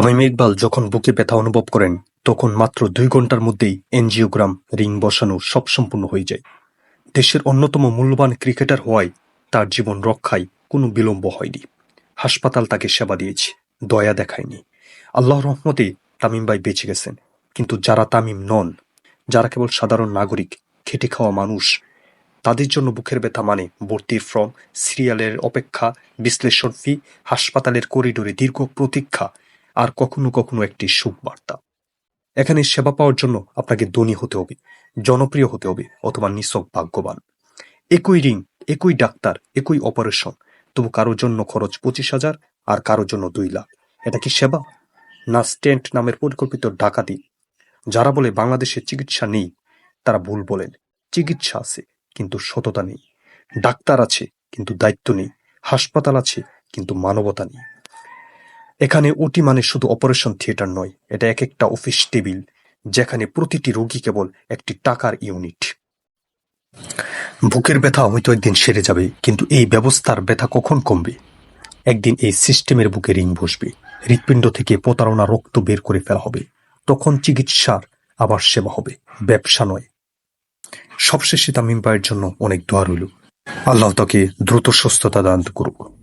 তামিম ইকবাল যখন বুকে ব্যথা অনুভব করেন, তখন মাত্র দুই ঘণ্টার মধ্যেই এনজিওগ্রাম, রিং বসানো সব সম্পূর্ণ হয়ে যায়। দেশের অন্যতম মূল্যবান ক্রিকেটার হওয়ায় তার জীবন রক্ষায় কোনো বিলম্ব হয়নি। হাসপাতাল তাকে সেবা দিয়েছে, দয়া দেখায়নি। আল্লাহ রহমতে তামিম ভাই বেঁচে গেছেন, কিন্তু যারা তামিম নন, যারা কেবল সাধারণ নাগরিক, খেটে খাওয়া মানুষ, তাদের জন্য বুকের ব্যথা মানে ভর্তির ফর্ম, সিরিয়ালের অপেক্ষা, বিশ্লেষণ ফি, হাসপাতালের করিডোরে দীর্ঘ প্রতীক্ষা আর কখনো কখনো একটি সুখ বার্তা এখানে সেবা পাওয়ার জন্য আপনাকে ধনী হতে হবে, জনপ্রিয় হতে হবে অথবা নিছক ভাগ্যবান। একই রিং একই ডাক্তার, একই অপারেশন তবু কারোর জন্য খরচ পঁচিশ হাজার আর কারোর জন্য দুই লাখ। এটা কি সেবা? না স্টেন্ট নামের পরিকল্পিত ডাকাতি। যারা বলে বাংলাদেশে চিকিৎসা নেই, তারা ভুল বলেন। চিকিৎসা আছে, কিন্তু সততা নেই। ডাক্তার আছে, কিন্তু দায়িত্ব নেই। হাসপাতাল আছে, কিন্তু মানবতা নেই। এখানে ওটি মানে শুধু অপারেশন থিয়েটার নয়, এটা এক একটা অফিস টেবিল, যেখানে প্রতিটি রোগী কেবল একটি টাকার ইউনিট। বুকের ব্যথা হয়তো একদিন সেরে যাবে, কিন্তু এই ব্যবস্থার ব্যথা কখন কমবে? একদিন এই সিস্টেমের বুকে রিং বসবে, হৃৎপিণ্ড থেকে প্রতারণা রক্ত বের করে ফেলা হবে, তখন চিকিৎসার আবার সেবা হবে, ব্যবসা নয়। সবশেষে তামিম জন্য অনেক দোয়া রইল। আল্লাহ তাকে দ্রুত সুস্থতা দান করুক।